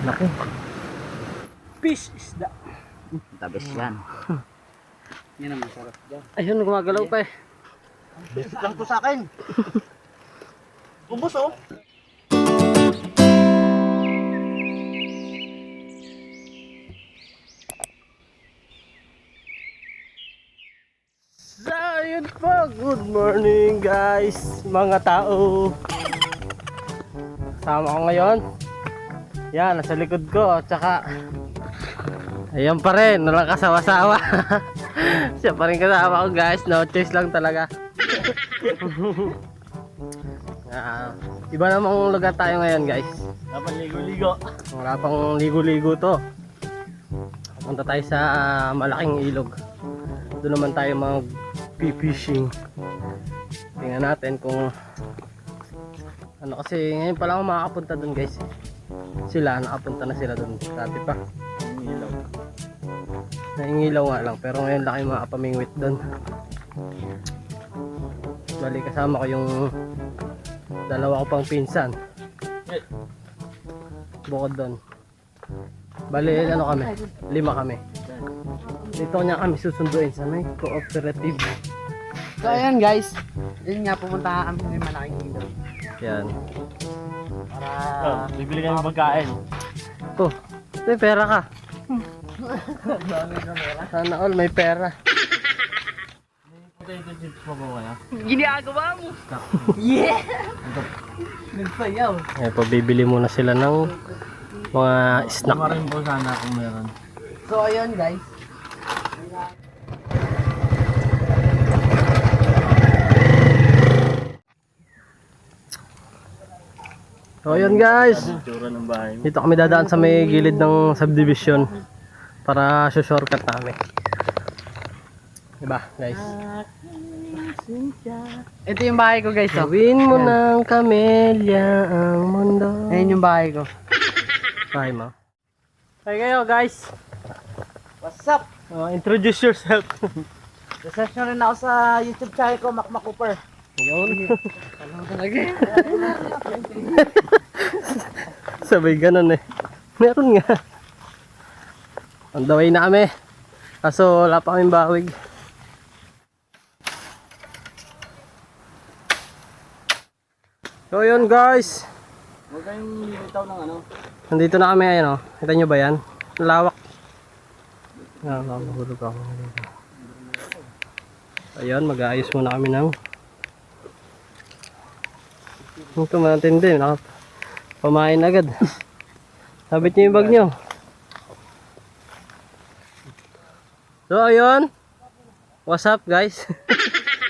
Laki. Fish isda. Tabis yan. Yan ang masarap dyan. Ayun, gumagalaw pa eh. Bisit lang to sa akin. Ubus oh. So, ayun po. Good morning guys, mga tao. Kasama ko ngayon. Yan, nasa likod ko. Tsaka, ayan pa rin. Walang kasawa-sawa. Siya pa rin kasama ko guys. No choice lang talaga. Ah, iba namang lugar tayo ngayon guys. Dapat ligo-ligo. Wala pang ligo-ligo to. Punta tayo sa malaking ilog. Doon naman tayo mag fishing Tingnan natin kung ano kasi ngayon pa lang ako makakapunta doon guys. Sila nakapunta na sila doon dati pa. Ilaw. Naingilaw nga lang pero ngayon laki makapamingwit doon. Bali kasama ko yung dalawa ko pang pinsan. Bukod doon. Bali ano kami? Lima kami. Dito niya kami susunduin sa may cooperative. So ayan guys. Yun nga pumunta kami sa may malaking ilog. Yan. Para Oh, bibili kami pagkain. To. May pera ka. Sana all may pera. Potato chips pa ba wala? ginagawa mo. yeah. Nagsayaw. Eh, pabibili muna sila ng mga snack. Tama rin po sana kung meron. So ayun guys. So yun guys. Tsura ng bahay mo. Dito kami dadaan sa may gilid ng subdivision para shortcut namin. Diba guys? Ito yung bahay ko guys. Oh. Gawin mo ng kamelya ang mundo. Ayun yung bahay ko. Hi mo. Hi kayo guys. What's up? Uh, introduce yourself. Research na rin ako sa YouTube channel ko, Makmak Cooper. Yun. Ano? Sabay ganun eh. Meron nga. On the way na kami. Kaso wala pa kaming bawig. So yun guys. Huwag kayong bitaw ng ano. Nandito na kami ayan oh. Kita nyo ba yan? Lawak. Ah, mahulog ako. Ayun, mag-aayos muna kami ng ito matindi. Naka, pamain agad. Sabit nyo yung bag nyo. So, ayun. What's up, guys?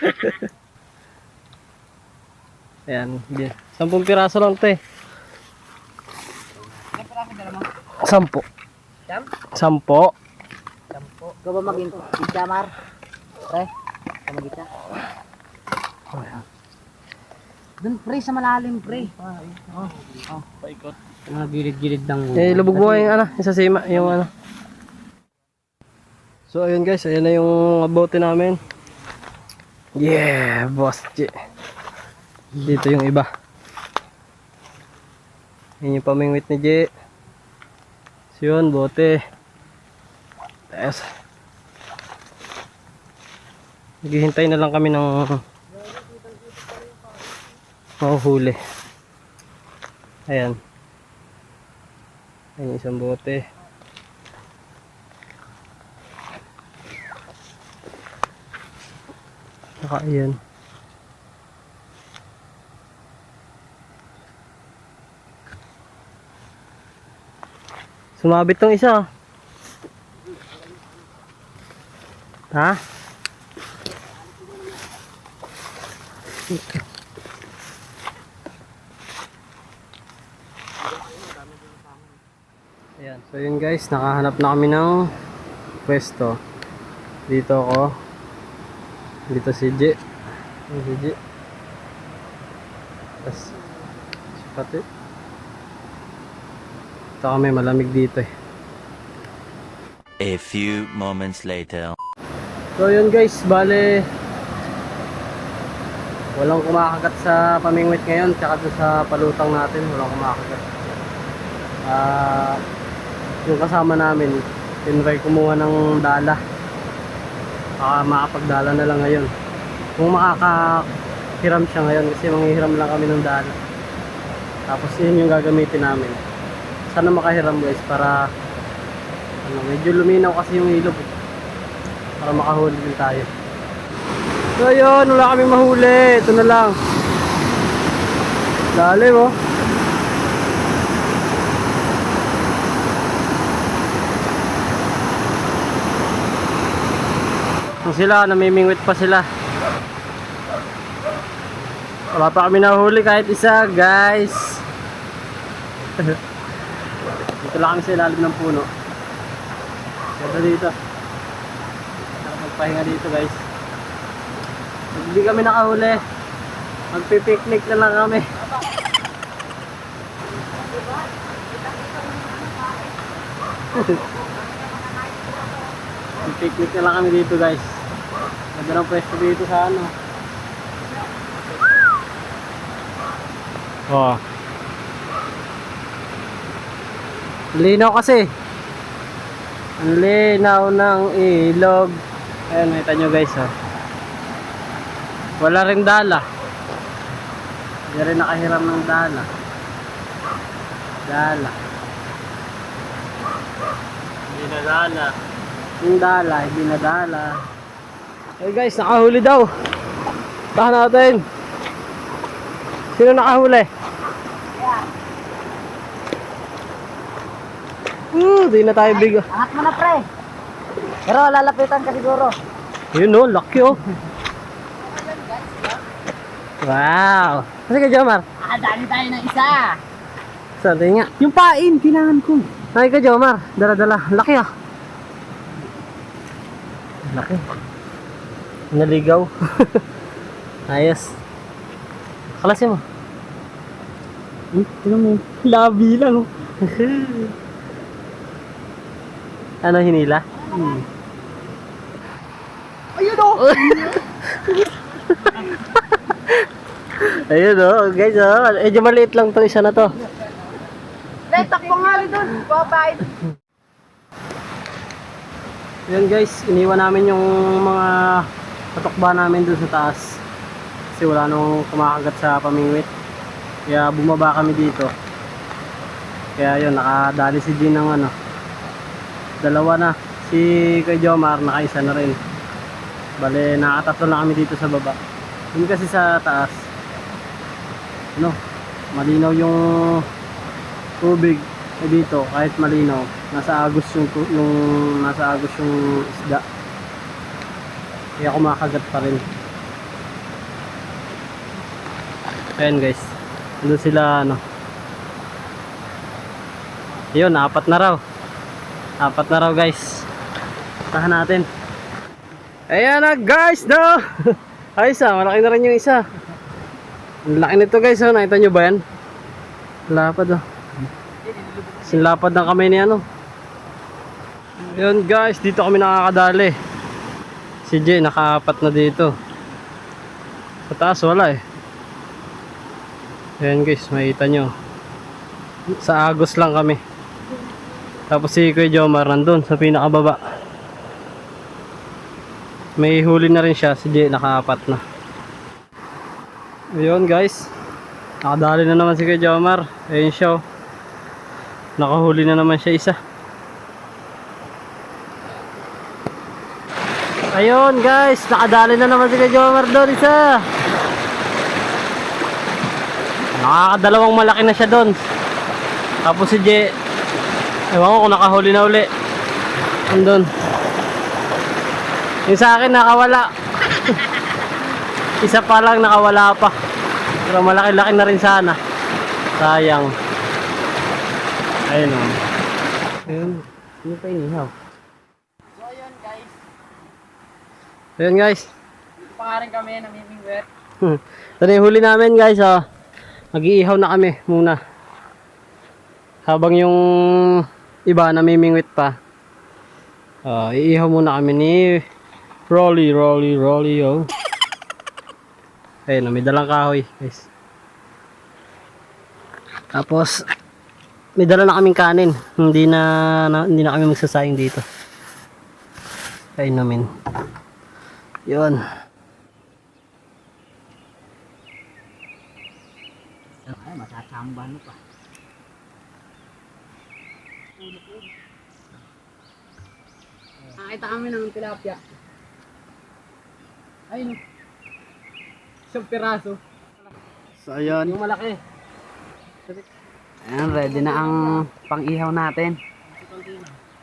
Ayan. Sampung piraso lang ito eh. Sampo. Sampo. Sampo. Ikaw ba maging Jamar? Pre? Ikaw mag-isa? Doon pre, sa malalim pre. Paikot. Mga gilid-gilid ng Eh, lubog mo yung ano, yung sa sima, yung ano. So, ayun guys, ayan na yung bote namin. Yeah, boss G. Dito yung iba. Yan yung pamingwit ni J. So, yun, bote. Yes. Naghihintay na lang kami ng mahuhuli. Ayan. Ayan isang bote. Saka ayan. Sumabit tong isa. Ha? Ayan. So yun guys, nakahanap na kami ng pwesto. Dito ako. Dito si J. Si J. Tapos si Pati. Ito kami malamig dito eh. A few moments later. So yun guys, bale walang kumakagat sa pamingwit ngayon tsaka sa palutang natin walang kumakagat. Ah, yung kasama namin, tinry kumuha ng dala. Baka makapagdala na lang ngayon. Kung makakahiram siya ngayon kasi manghihiram lang kami ng dala. Tapos yun yung gagamitin namin. Sana makahiram guys para ano, medyo luminaw kasi yung ilog. eh. Para makahuli din tayo. So yun, wala kami mahuli. Ito na lang. Dali mo. Kung sila, namimingwit pa sila. Wala pa kami nahuli kahit isa, guys. dito lang kami sa ilalim ng puno. Ganda dito. Magpahinga dito, guys. Hindi kami nakahuli. Magpipiknik na lang kami. Magpipiknik na lang kami dito, guys. Ganda ng pwesto dito sa ano. Oh. Linaw kasi. Ang linaw ng ilog. Ayan, nakita nyo guys, oh. Wala rin dala. Hindi rin nakahiram ng dala. Dala. Hindi na dala. Yung dala, hindi na dala. Hey guys, nakahuli daw. Tahan natin. Sino nakahuli? Uh, di na tayo bigo. Angat mo na pre. Pero lalapitan ka siguro. Yun oh, laki oh. Wow. Kasi ka Jomar? Ah, dali tayo ng isa. Saan nga? Yung pain, kailangan ko. Ay ka Jomar, dala-dala. Laki ah. Laki. Naligaw. Ayos. Klase mo. Hmm, tingnan mo. Labi lang oh. ano hinila? Hmm. Ayun oh. Ayun oh, guys oh. Medyo maliit lang tong isa na to. Pre, takbo nga rin doon. Babae. Yan guys, iniwan namin yung mga patukba namin dun sa taas. Kasi wala nung kumakagat sa pamingwit. Kaya bumaba kami dito. Kaya yun, nakadali si Jean ng ano. Dalawa na. Si kay Jomar, nakaisa na rin. Bale, nakatatlo na kami dito sa baba. Yun kasi sa taas. Ano, malinaw yung tubig dito kahit malinaw nasa agos yung yung nasa agos yung isda kaya kumakagat pa rin. Ayan guys. Doon sila ano. Yun apat na raw. Apat na raw guys. Tahan natin. Ayan na guys do ay isa. Malaki na rin yung isa. Ang laki nito guys oh. nakita nyo ba yan? Lapad oh. Sinlapad ng kamay ni ano. Yun guys, dito kami nakakadali. Si Jay nakaapat na dito. Sa taas wala eh. Ayan guys, makita nyo. Sa Agos lang kami. Tapos si Kuya Jomar nandun sa pinakababa. May huli na rin siya, si Jay nakaapat na. Ayun guys. Nakadali na naman si Kuya Jomar. Ayun siya oh. Nakahuli na naman siya isa. Ayun guys, nakadali na naman si Jomar doon isa. Nakakadalawang malaki na siya doon. Tapos si J, ewan ko kung nakahuli na uli. Andun. Yung sa akin nakawala. isa pa lang nakawala pa. Pero malaki-laki na rin sana. Sayang. Ayun o. Ayun. Hindi pa inihaw. So ayun guys. Ayun guys. Dito pa nga rin kami namimingwet. Ito na yung huli namin guys oh. Mag-iihaw na kami muna. Habang yung iba namimingwit pa. Oh, iihaw muna kami ni Rolly, Rolly, Rolly oh. Ayun, oh, may dalang kahoy guys. Tapos may dala na kaming kanin. Hindi na, na hindi na kami magsasayang dito. Kain namin. Yun. Ay, masasamba mo pa. Nakita kami ng tilapia. Ay, no. Isang piraso. So, ayun. Yung malaki. Ayan, ready na ang pang-ihaw natin.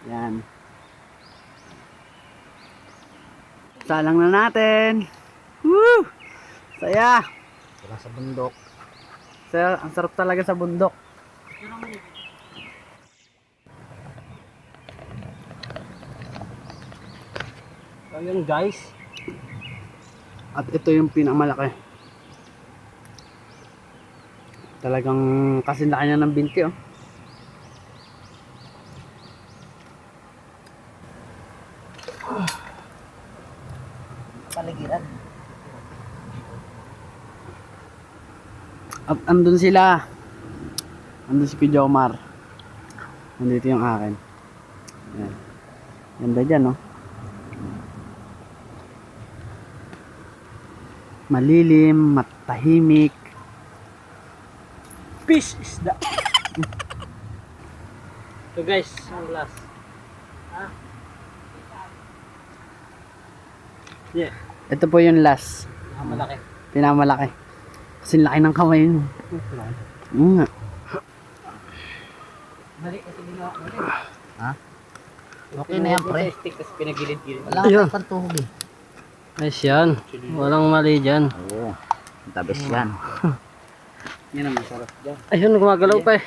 Yan. Salang na natin. Woo! Saya! Wala sa bundok. Saya, ang sarap talaga sa bundok. So yun guys. At ito yung pinakamalaki. Talagang kasinlaki niya ng binti oh. Andun sila. Andun si Kuya Omar. Nandito yung akin. Ayan. Ganda dyan, no? Malilim, matahimik. Fish is the... so guys, ang last. Yeah, Ito po yung last. ang malaki. Pinamalaki. Kasi laki ng kamay mo. Oo nga. Mali kasi ginawa mo rin. Ha? Okay na yan, pre. Stick, tapos pinagilid-gilid. Wala Ayun. kang pantuhog eh. Nice yan. Walang mali dyan. Oo. Tabis yan. Yan ang masarap dyan. Ayun, gumagalaw pa eh.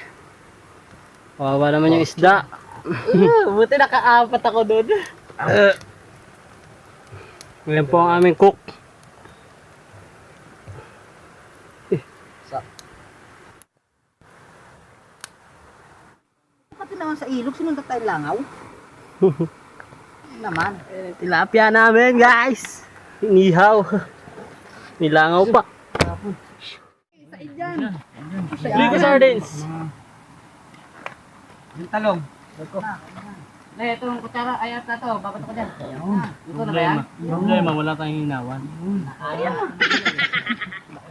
Kawawa naman yung isda. Buti nakaapat ako doon. Uh, Ngayon po ang aming cook. Naman sa ilog, sinunod tayo langaw. naman. Tilapia namin guys. Inihaw. Nilangaw pa. Ligo sardines. Yung talong. Eh, itong kutsara, ayat na to, babato ko dyan. Ito na ba yan? Problema, wala tayong hinawan. Ayan.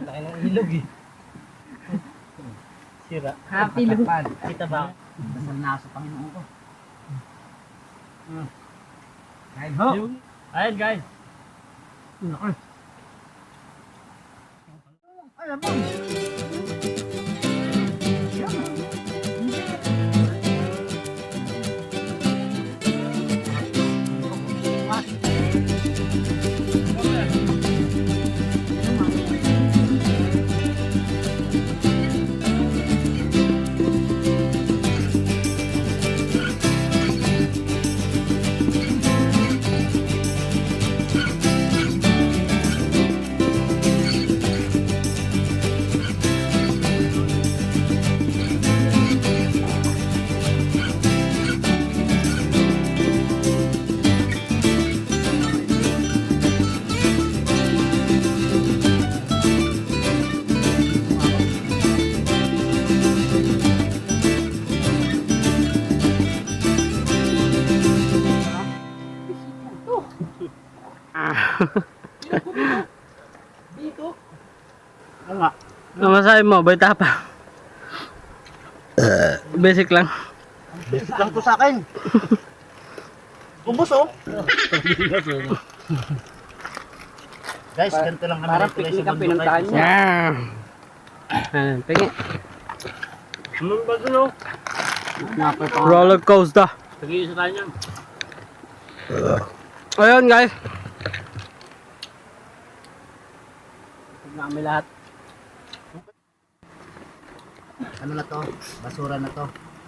Laki ng ilog eh. Sira. Happy look. Kita ba? Dasal na sa Panginoon ko. Kain ho. Ayan guys. Alam mo. Masahe mo, bay tapa. Basic lang. Basic lang to sa akin. Ubus oh. Guys, ganito lang kami. Parang picnic ang pinuntahan niya. Yeah. Ayan, pingi. Ano ba dun Roller coaster. Sige, isa tayo niyan. Ayun guys. Kami lahat. Ano na to? Basura na to.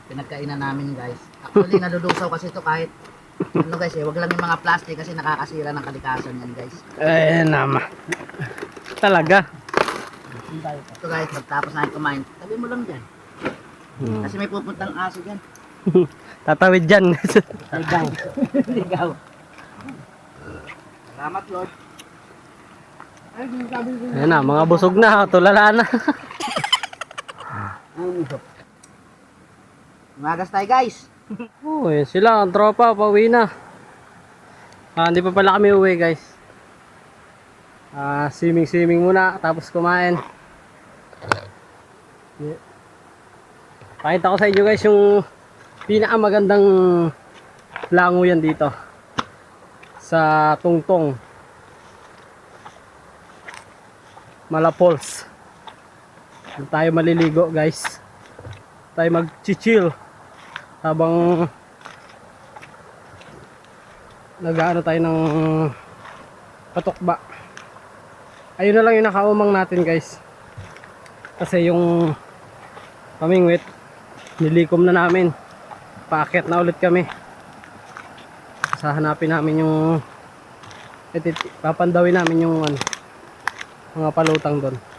Pinagkainan namin guys. Actually nalulusaw kasi to kahit ano guys eh, wag lang yung mga plastic kasi nakakasira ng kalikasan yan guys. Eh, nama. Talaga. Ito guys, pagtapos natin kumain, tabi mo lang dyan. Hmm. Kasi may pupuntang aso dyan. Tatawid dyan. Ligaw. Ligaw. Salamat Lord. Ayan na, mga busog na. Tulala na. Umagas tayo guys. Yun sila, ang tropa, pauwi na. Ah, hindi pa pala kami uwi, guys. Ah, swimming-swimming muna, tapos kumain. Yeah. Pakita ko sa inyo guys yung pinakamagandang lango yan dito. Sa Tungtong. Malapols. Tayo maliligo guys. Tayo mag-chill habang nag-ano tayo ng patukba. Ayun na lang yung nakaumang natin guys. Kasi yung pamingwit nilikom na namin. Paakyat na ulit kami. Sa hanapin namin yung papandawin namin yung ano, mga palutang doon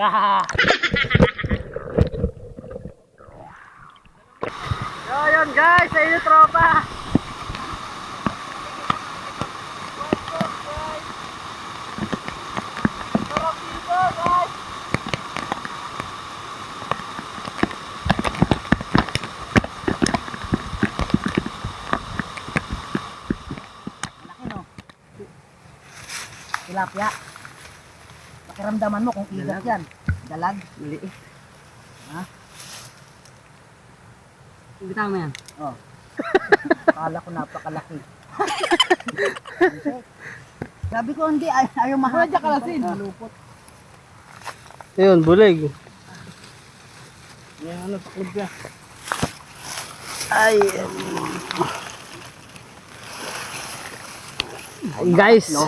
So, yun guys, sa inyo tropa. Tilapia. Pakiramdaman mo kung igat yan. Dalag. Maliit. Bitaw mo yan. Oh. Akala ko napakalaki. Sabi ko hindi, ay, ayaw mahati. Wala ka lasin. Malupot. Ayun, bulig. Yan ano, paklog ka. Ay. Guys.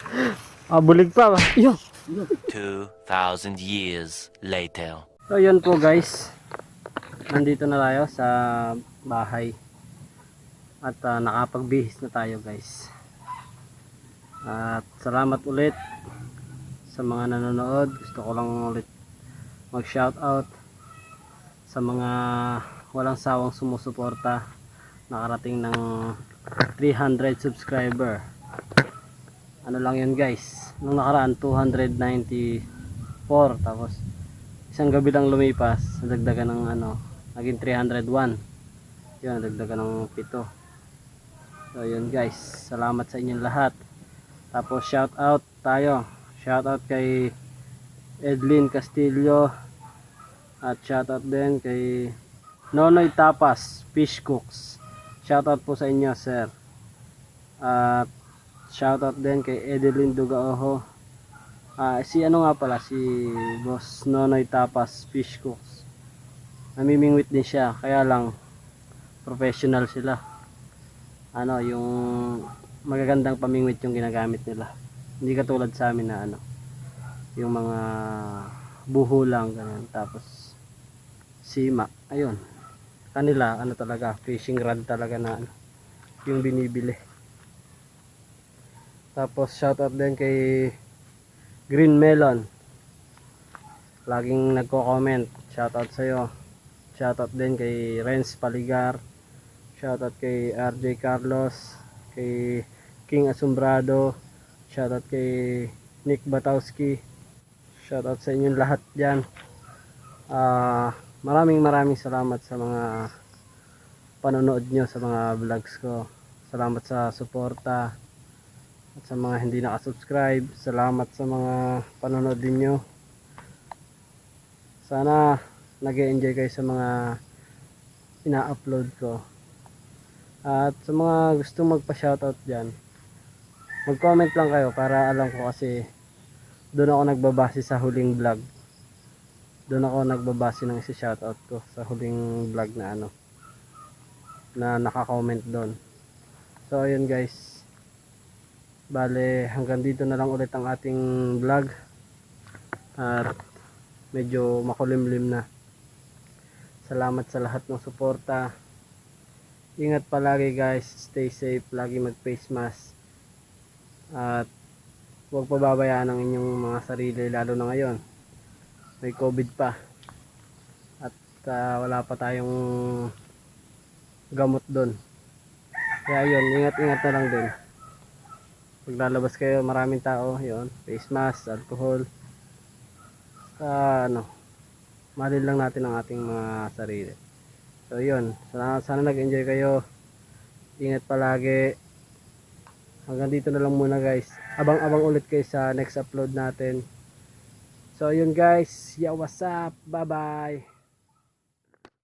ah, bulig pa ba? Yun. 2,000 years later. So yun po guys. Nandito na tayo sa bahay. At ah, nakapagbihis na tayo guys. At salamat ulit sa mga nanonood. Gusto ko lang ulit mag shout out sa mga walang sawang sumusuporta. Nakarating ng 300 subscriber. Ano lang yun guys. Nung nakaraan 294 tapos isang gabi lang lumipas nadagdagan ng ano naging 301 yun nadagdagan ng 7 so yun guys salamat sa inyong lahat Tapos shout out tayo. Shout out kay Edlin Castillo at shout out din kay Nonoy Tapas Fish Cooks. Shout out po sa inyo, sir. At shout out din kay Edeline Dugaoho. Ah, si ano nga pala si Boss Nonoy Tapas Fish Cooks. Namimingwit din siya, kaya lang professional sila. Ano, yung magagandang pamingwit yung ginagamit nila. Hindi katulad sa amin na ano, yung mga buho lang ganyan. Tapos sima, ayun. Kanila ano talaga, fishing rod talaga na ano, yung binibili. Tapos shoutout din kay Green Melon. Laging nagko-comment. Shoutout sa iyo. Shoutout din kay Renz Paligar. Shoutout kay RJ Carlos, kay King Asumbrado. Shoutout kay Nick Batowski. Shoutout sa inyong lahat diyan. Ah, maraming maraming salamat sa mga panonood nyo sa mga vlogs ko. Salamat sa suporta at sa mga hindi nakasubscribe. Salamat sa mga panonood din nyo. Sana nag enjoy kayo sa mga ina-upload ko. At sa mga gustong magpa-shoutout dyan, mag-comment lang kayo para alam ko kasi doon ako nagbabase sa huling vlog. Doon ako nagbabase ng isi shoutout ko sa huling vlog na ano na naka-comment doon. So ayun guys. Bale hanggang dito na lang ulit ang ating vlog. At medyo makulimlim na. Salamat sa lahat ng suporta. Ingat palagi guys. Stay safe. Lagi mag face mask. At huwag pababayaan ang inyong mga sarili lalo na ngayon. May COVID pa. At ah, wala pa tayong gamot doon. Kaya yun, ingat-ingat na lang din. Pag lalabas kayo, maraming tao, yun, face mask, alcohol. Sa ano, malin lang natin ang ating mga sarili. So yun, sana, sana nag-enjoy kayo. Ingat palagi. Hanggang dito na lang muna guys. Abang-abang ulit kayo sa next upload natin. So yun guys, yeah what's up? Bye bye.